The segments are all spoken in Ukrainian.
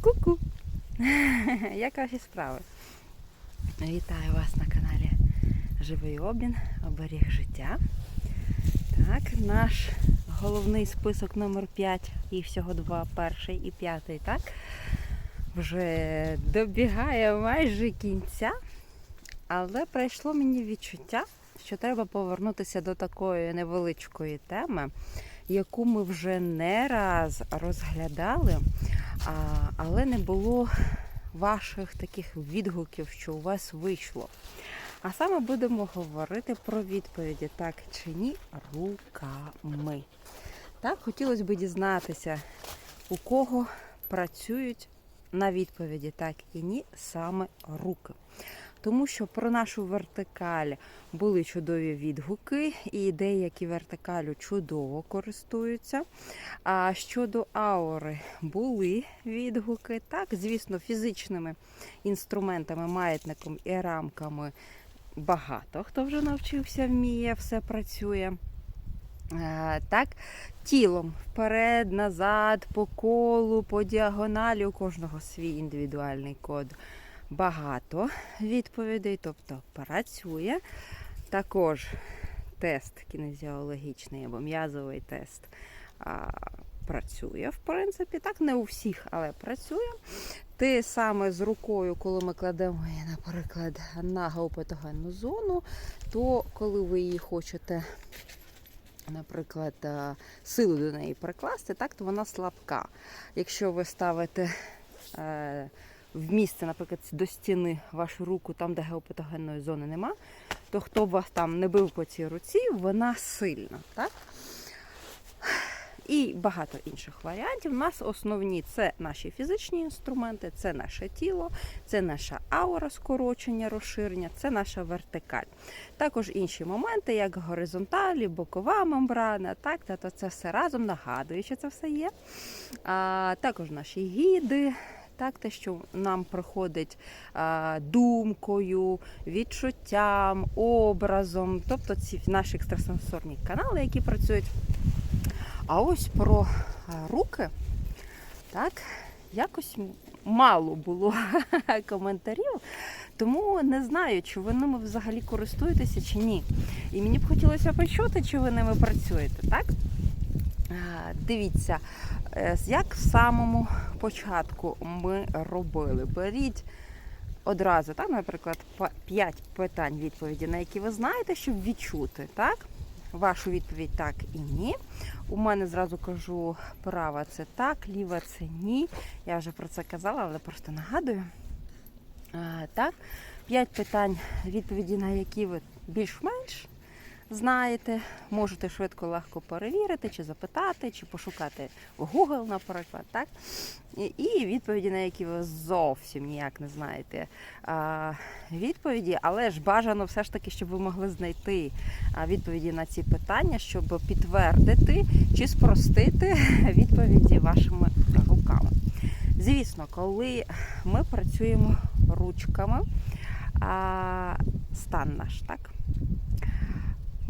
Ку-ку! Як ваші справи? Вітаю вас на каналі Живий обмін, оберіг життя. Так, наш головний список номер 5, їх всього два, перший і п'ятий, так? Вже добігає майже кінця, але прийшло мені відчуття, що треба повернутися до такої невеличкої теми, яку ми вже не раз розглядали, а, але не було ваших таких відгуків, що у вас вийшло. А саме будемо говорити про відповіді так чи ні руками. Так, хотілося б дізнатися, у кого працюють на відповіді так і ні саме руки. Тому що про нашу вертикаль були чудові відгуки, і деякі вертикалю чудово користуються. А щодо аури були відгуки. Так, звісно, фізичними інструментами, маятником і рамками багато хто вже навчився, вміє, все працює. Е, Так, тілом вперед, назад, по колу, по діагоналі, у кожного свій індивідуальний код. Багато відповідей, тобто працює. Також тест кінезіологічний або м'язовий тест а, працює, в принципі. Так, не у всіх, але працює. Те саме з рукою, коли ми кладемо її, наприклад, на гаупатогенну зону, то коли ви її хочете, наприклад, силу до неї прикласти, так, то вона слабка. Якщо ви ставите е, в місце, наприклад, до стіни вашу руку, там, де геопатогенної зони нема, то хто б вас там не бив по цій руці, вона сильна. Так? І багато інших варіантів. У нас основні це наші фізичні інструменти, це наше тіло, це наша аура скорочення, розширення, це наша вертикаль. Також інші моменти, як горизонталі, бокова мембрана, так, та, то це все разом нагадую, що це все є. А, також наші гіди. Так, те, що нам приходить а, думкою, відчуттям, образом, тобто ці наші екстрасенсорні канали, які працюють. А ось про руки, так, якось мало було коментарів, тому не знаю, чи ви ними взагалі користуєтеся чи ні. І мені б хотілося почути, чи ви ними працюєте, так? Дивіться, е, як самому початку ми робили. Беріть одразу, так, наприклад, 5 питань відповіді, на які ви знаєте, щоб відчути, так? Вашу відповідь так і ні. У мене зразу кажу, права це так, ліва це ні. Я вже про це казала, але просто нагадую. А, так, 5 питань, відповіді на які ви більш-менш знаєте, можете швидко легко перевірити, чи запитати, чи пошукати в Google, наприклад, так? І, відповіді, на які ви зовсім ніяк не знаєте відповіді, але ж бажано все ж таки, щоб ви могли знайти відповіді на ці питання, щоб підтвердити чи спростити відповіді вашими руками. Звісно, коли ми працюємо ручками, стан наш, так?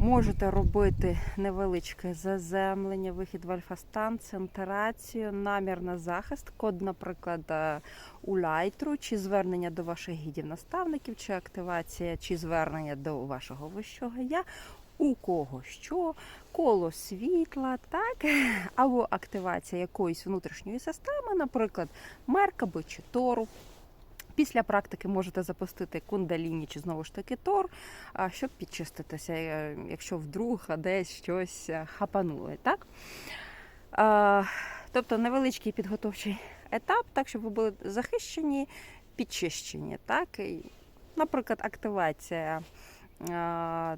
Можете робити невеличке заземлення, вихід в альфа-стан, центрацію, намір на захист, код, наприклад, е, у лайтру, чи звернення до ваших гідів-наставників, чи активація, чи звернення до вашого вищого я. У кого що, коло світла, так, або активація якоїсь внутрішньої системи, наприклад, меркаби чи тору. Після практики можете запустити кундаліні чи знову ж таки тор, щоб підчиститися, е, якщо вдруг десь щось е, хапануло. Так? Тобто невеличкий підготовчий етап, так, щоб ви були захищені, підчищені. Так? Наприклад, активація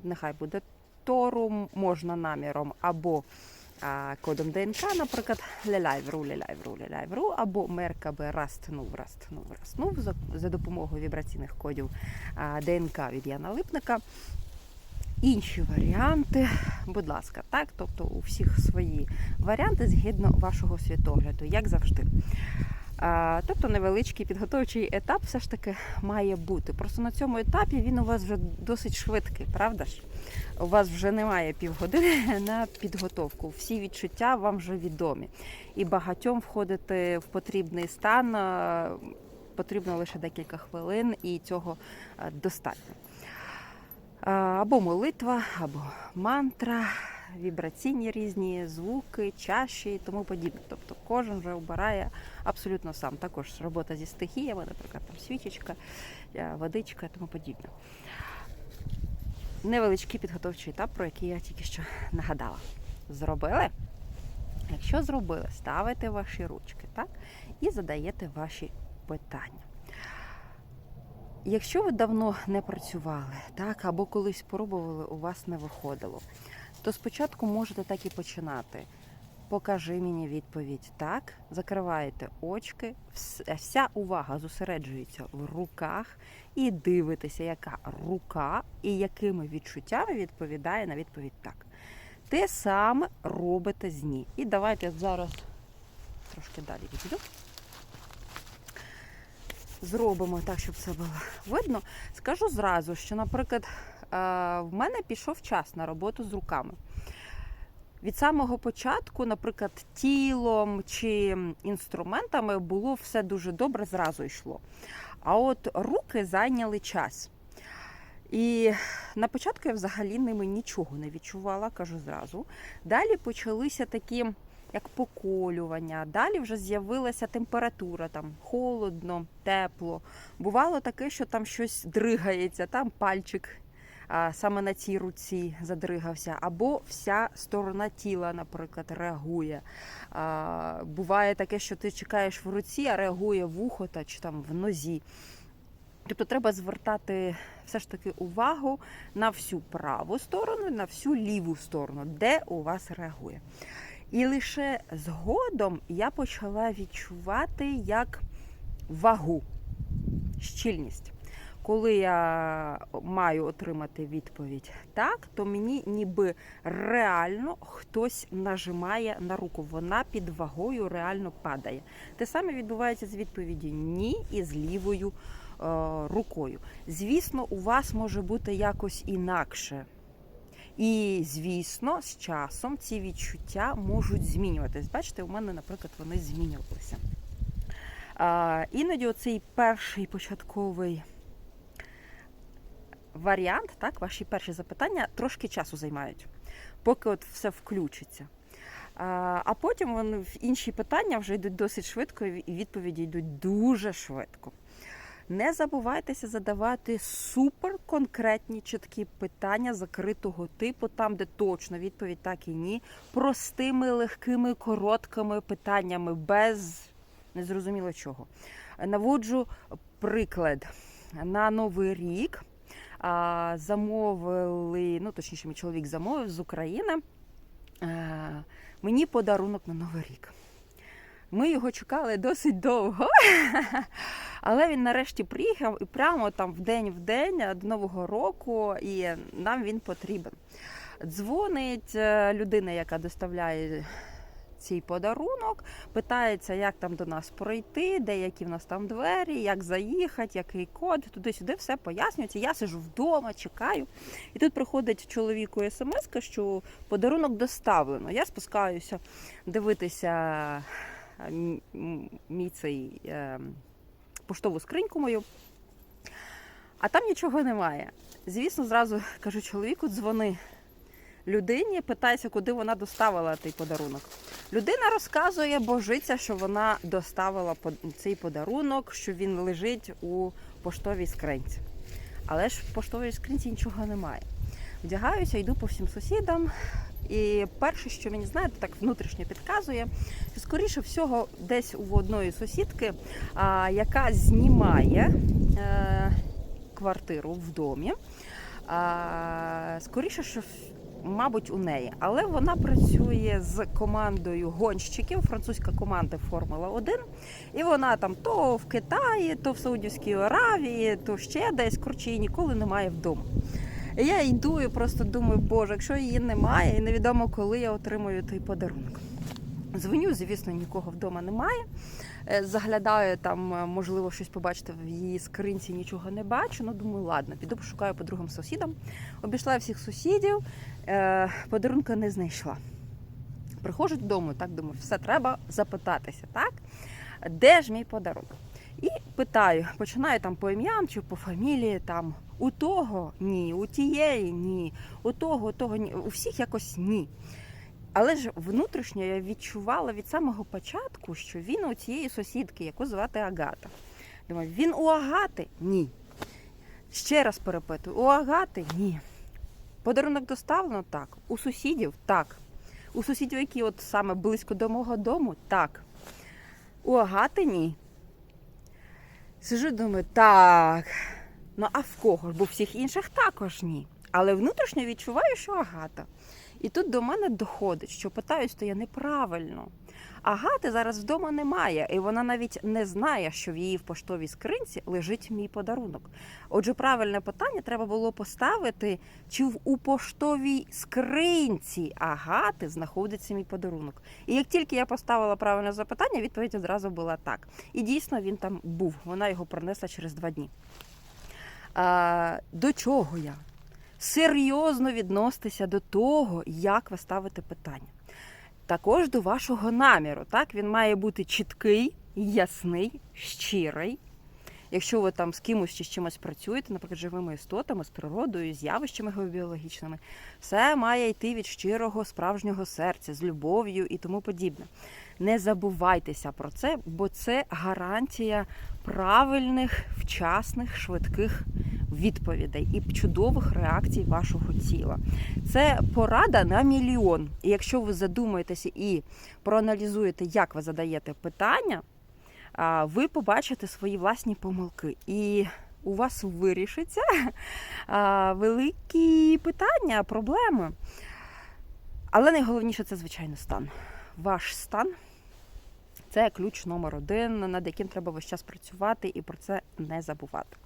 нехай буде тору, можна наміром або кодом ДНК, наприклад, лелайвру, лелайвру, лелайвру, або меркаби растнув, растнув, растнув за, допомогою вібраційних кодів ДНК від Яна Липника. Інші варіанти, будь ласка, так, тобто у всіх свої варіанти згідно вашого світогляду, як завжди. Тобто невеличкий підготовчий етап все ж таки має бути. Просто на цьому етапі він у вас вже досить швидкий, правда ж? У вас вже немає півгодини на підготовку. Всі відчуття вам вже відомі. І багатьом входити в потрібний стан потрібно лише декілька хвилин, і цього достатньо. Або молитва, або мантра, вібраційні різні звуки, чаші і тому подібне. Тобто кожен вже обирає абсолютно сам. Також робота зі стихіями, наприклад, там свічечка, е, водичка і тому подібне. Невеличкий підготовчий етап, про який я тільки що нагадала. Зробили? Якщо зробили, ставите ваші ручки, так? І задаєте ваші питання. Якщо ви давно не працювали, так, або колись пробували, у вас не виходило, то спочатку можете так і починати. Покажи мені відповідь так, закриваєте очки, вся увага зосереджується в руках і дивитеся, яка рука і якими відчуттями відповідає на відповідь так. Те саме робите з ні. І давайте зараз трошки далі відійду. Зробимо так, щоб це було видно. Скажу зразу, що, наприклад, в мене пішов час на роботу з руками. Від самого початку, наприклад, тілом чи інструментами було все дуже добре, зразу йшло. А от руки зайняли час. І на початку я взагалі ними нічого не відчувала, кажу зразу. Далі почалися такі, як поколювання. Далі вже з'явилася температура, там холодно, тепло. Бувало таке, що там щось дригається, там пальчик саме на цій руці задригався, або вся сторона тіла, наприклад, реагує. Буває таке, що ти чекаєш в руці, а реагує вухо та чи там в нозі. Тобто треба звертати все ж таки увагу на всю праву сторону, на всю ліву сторону, де у вас реагує. І лише згодом я почала відчувати як вагу, щільність. Коли я маю отримати відповідь так, то мені ніби реально хтось нажимає на руку. Вона під вагою реально падає. Те саме відбувається з відповіді ні і з лівою е, рукою. Звісно, у вас може бути якось інакше. І, звісно, з часом ці відчуття можуть змінюватись. Бачите, у мене, наприклад, вони змінювалися. Іноді оцей перший початковий варіант, так, ваші перші запитання трошки часу займають, поки от все включиться. А, потім вони в інші питання вже йдуть досить швидко, і відповіді йдуть дуже швидко. Не забувайтеся задавати суперконкретні чіткі питання закритого типу, там, де точно відповідь так і ні. Простими, легкими, короткими питаннями, без незрозуміло чого. Наводжу приклад. На Новий рік замовили, ну точніше, мій чоловік замовив з України мені подарунок на Новий рік. Ми його чекали досить довго, але він нарешті приїхав і прямо там в день в день до Нового року, і нам він потрібен. Дзвонить е, людина, яка доставляє цей подарунок, питається, як там до нас пройти, де які в нас там двері, як заїхати, який код, туди-сюди все пояснюється. Я сижу вдома, чекаю. І тут приходить чоловіку смс, що подарунок доставлено. Я спускаюся дивитися м- мій цей е, поштову скриньку мою. А там нічого немає. Звісно, зразу кажу чоловіку, дзвони людині, питайся, куди вона доставила той подарунок. Людина розказує, божиться, що вона доставила цей подарунок, що він лежить у поштовій скринці. Але ж в поштовій скринці нічого немає. Вдягаюся, йду по всім сусідам. І перше, що мені знаєте, так внутрішньо підказує, що скоріше всього, десь у одної сусідки, а, яка знімає е, квартиру в домі. А, скоріше, що мабуть, у неї. Але вона працює з командою гонщиків, французька команда Формула 1. І вона там то в Китаї, то в Саудівській Аравії, то ще десь коротше, її ніколи немає вдома. І я йду і просто думаю, боже, якщо її немає, і невідомо коли я отримую той подарунок. Дзвоню, звісно, нікого вдома немає. Е, Заглядаю там, е, можливо, щось побачити в її скринці, нічого не бачу. Ну, думаю, ладно, піду пошукаю по другим сусідам. Обійшла всіх сусідів, е, подарунка не знайшла. Приходжу додому, так думаю, все треба запитатися, так? Де ж мій подарунок? І питаю, починаю там по ім'ям чи по фамілії, там у того ні, у тієї ні, у того, у того ні, у всіх якось ні. Але ж внутрішньо я відчувала від самого початку, що він у цієї сусідки, яку звати Агата. Думаю, він у Агати? Ні. Ще раз перепитую, у Агати? Ні. Подарунок доставлено? Так. У сусідів? Так. У сусідів, які от саме близько до мого дому? Так. У Агати ні. Сижу, думаю, так. Ну а в кого ж? Бо всіх інших також ні. Але внутрішньо відчуваю, що Агата. І тут до мене доходить, що питаюсь, то я неправильно. Агати зараз вдома немає, і вона навіть не знає, що в її в поштовій скринці лежить мій подарунок. Отже, правильне питання треба було поставити, чи в у поштовій скринці Агати знаходиться мій подарунок. І як тільки я поставила правильне запитання, відповідь одразу була так. І дійсно він там був. Вона його принесла через два дні. А, до чого я? Серйозно відноситися до того, як ви ставите питання. Також до вашого наміру. Так? Він має бути чіткий, ясний, щирий. Якщо ви там з кимось чи з чимось працюєте, наприклад, живими істотами, з природою, з явищами геобіологічними, все має йти від щирого, справжнього серця, з любов'ю і тому подібне. Не забувайтеся про це, бо це гарантія правильних, вчасних, швидких відповідей і чудових реакцій вашого тіла. Це порада на мільйон. І якщо ви задумаєтеся і проаналізуєте, як ви задаєте питання, ви побачите свої власні помилки. І у вас вирішиться великі питання, проблеми. Але найголовніше це, звичайно, стан. Ваш стан це ключ номер один, над яким треба весь час працювати і про це не забувати.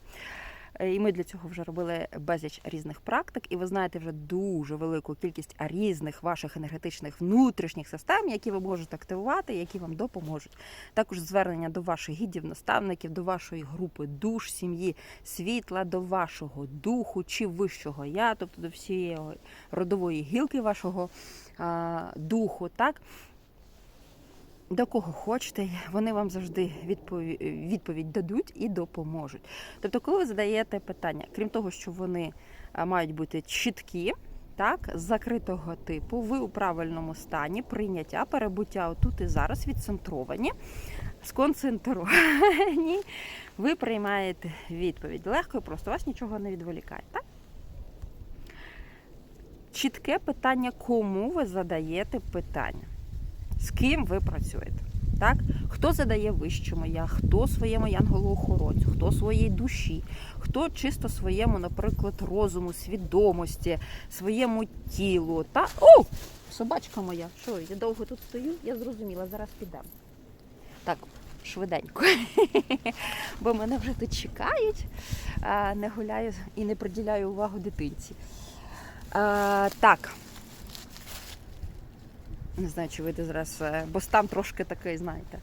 Е, І ми для цього вже робили безліч різних практик, і ви знаєте вже дуже велику кількість різних ваших енергетичних внутрішніх систем, які ви можете активувати, які вам допоможуть. Також звернення до ваших гідів, наставників, до вашої групи душ, сім'ї, світла, до вашого духу чи вищого я, тобто до всієї родової гілки вашого а, духу. так? До кого хочете, вони вам завжди відповідь, відповідь дадуть і допоможуть. Тобто, коли ви задаєте питання, крім того, що вони мають бути чіткі, так, з закритого типу, ви у правильному стані, прийняття, перебуття отут і зараз відцентровані, сконцентровані, ви приймаєте відповідь. Легко і просто вас нічого не відволікає. Так? Чітке питання, кому ви задаєте питання з ким ви працюєте. Так? Хто задає вищому я, хто своєму янголу-охоронцю, хто своїй душі, хто чисто своєму, наприклад, розуму, свідомості, своєму тілу. Та... О! Собачка моя. Що, я довго тут стою? Я зрозуміла, зараз підемо. Так, швиденько. Бо мене вже тут чекають, не гуляю і не приділяю увагу дитинці. Так. Не знаю, чи вийде зараз, е, бо стан трошки такий, знаєте,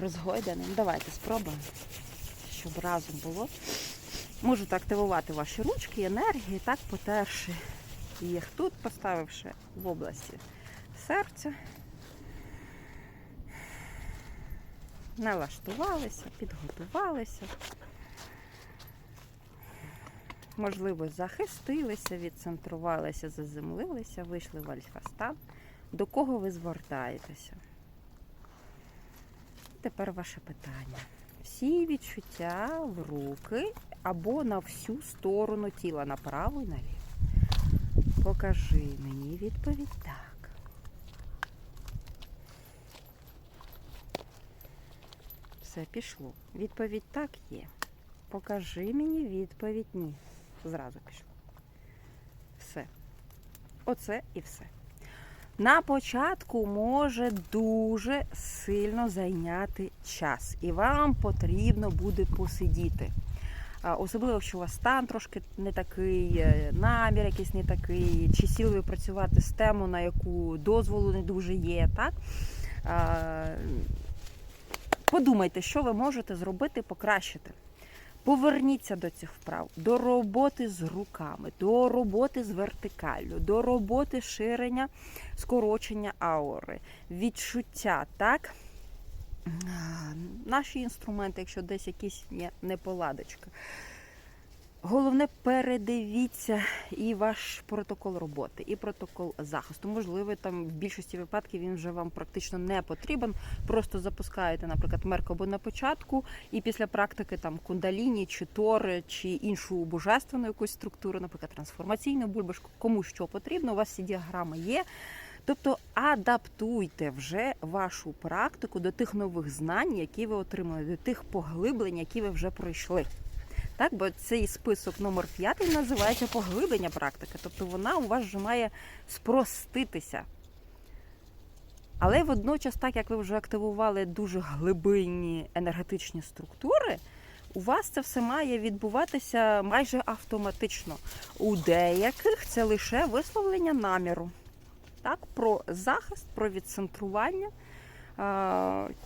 розгойдений. Ну, Давайте спробуємо, щоб разом було. Можете активувати ваші ручки, енергії, так, потерши їх тут, поставивши в області серця. Налаштувалися, підготувалися. Можливо, захистилися, відцентрувалися, заземлилися, вийшли в альфа-стан. До кого ви звертаєтеся? Тепер ваше питання. Всі відчуття в руки або на всю сторону тіла, направо і наліво. Покажи мені відповідь так. Все пішло. Відповідь так є. Покажи мені відповідь ні. Зразу пішло. Все. Оце і все. На початку може дуже сильно зайняти час, і вам потрібно буде посидіти. Особливо, якщо у вас стан трошки не такий, е, намір якийсь не такий, чи сіли ви працювати з тему, на яку дозволу не дуже є. Так? Подумайте, що ви можете зробити, покращити. Поверніться до цих вправ, до роботи з руками, до роботи з вертикаллю, до роботи ширення, скорочення аури, відчуття, так? Наші інструменти, якщо десь якісь є неполадочка. Головне, передивіться і ваш протокол роботи, і протокол захисту. Можливо, там в більшості випадків він вже вам практично не потрібен. Просто запускаєте, наприклад, меркабу на початку, і після практики там кундаліні, чи тори, чи іншу божественну якусь структуру, наприклад, трансформаційну бульбашку, кому що потрібно. У вас ці діаграми є. Тобто адаптуйте вже вашу практику до тих нових знань, які ви отримали, до тих поглиблень, які ви вже пройшли. Так, бо цей список номер 5 називається поглиблення практики. Тобто вона у вас вже має спроститися. Але водночас, так як ви вже активували дуже глибинні енергетичні структури, у вас це все має відбуватися майже автоматично. У деяких це лише висловлення наміру. Так, про захист, про відцентрування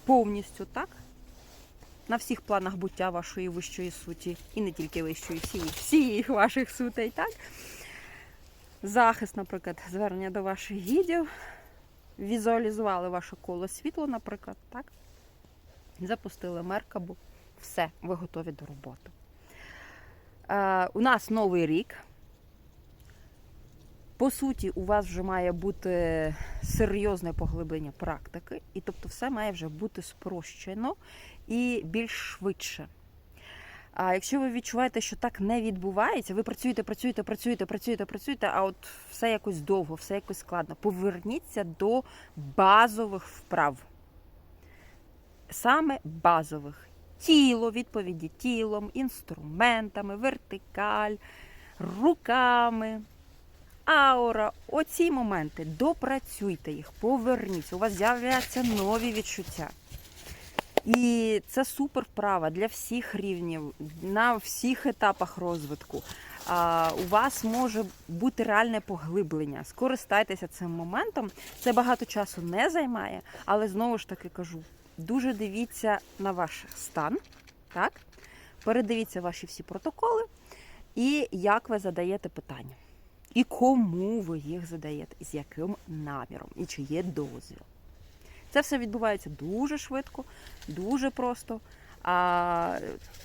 повністю так. На всіх планах буття вашої вищої суті, і не тільки вищої, всіх, всіх ваших сутей, так? Захист, наприклад, звернення до ваших гідів, візуалізували ваше коло світло, наприклад, так? Запустили меркабу. Все, ви готові до роботи. Е, у нас новий рік. По суті, у вас вже має бути серйозне поглиблення практики, і тобто все має вже бути спрощено і більш швидше. А якщо ви відчуваєте, що так не відбувається, ви працюєте, працюєте, працюєте, працюєте, працюєте, а от все якось довго, все якось складно. Поверніться до базових вправ. Саме базових. Тіло, відповіді тілом, інструментами, вертикаль, руками аура, оці моменти, допрацюйте їх, поверніться, у вас з'являться нові відчуття. І це супер вправа для всіх рівнів, на всіх етапах розвитку. У вас може бути реальне поглиблення. Скористайтеся цим моментом. Це багато часу не займає, але знову ж таки кажу: дуже дивіться на ваш стан, так? передивіться ваші всі протоколи і як ви задаєте питання. І кому ви їх задаєте, з яким наміром, і чи є дозвіл. Це все відбувається дуже швидко, дуже просто. А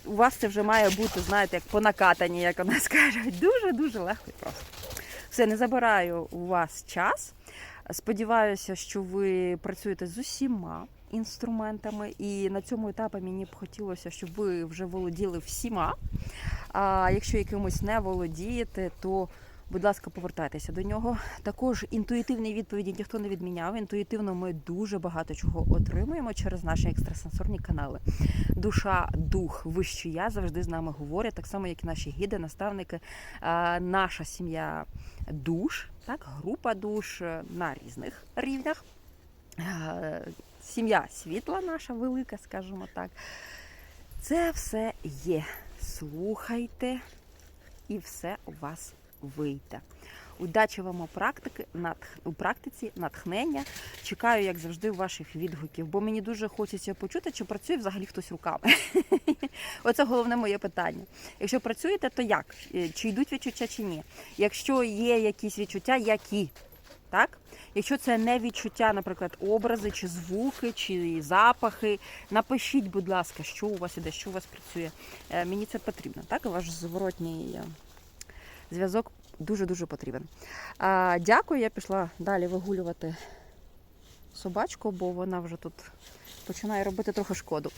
у вас це вже має бути, знаєте, як по накатанні, як у нас дуже-дуже легко і просто. Все, не забираю у вас час. Сподіваюся, що ви працюєте з усіма інструментами, і на цьому етапі мені б хотілося, щоб ви вже володіли всіма. А якщо якимось не володієте, то Будь ласка, повертайтеся до нього. Також інтуїтивні відповіді ніхто не відміняв. Інтуїтивно ми дуже багато чого отримуємо через наші екстрасенсорні канали. Душа, дух, вищий я завжди з нами говорять, так само, як і наші гіди, наставники, наша сім'я душ, так, група душ на різних рівнях. Сім'я світла наша велика, скажімо так. Це все є. Слухайте, і все у вас вийде. Удачі вам у практики, у практиці, натхнення. Чекаю, як завжди, ваших відгуків, бо мені дуже хочеться почути, чи працює взагалі хтось руками. Оце головне моє питання. Якщо працюєте, то як? Чи йдуть відчуття, чи ні? Якщо є якісь відчуття, які? Так? Якщо це не відчуття, наприклад, образи, чи звуки, чи запахи, напишіть, будь ласка, що у вас іде, що у вас працює. Мені це потрібно, так? Ваш зворотній зв'язок дуже-дуже потрібен. А, Дякую, я пішла далі вигулювати собачку, бо вона вже тут починає робити трохи шкоду.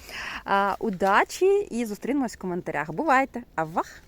А, Удачі і зустрінемось в коментарях. Бувайте! Авах!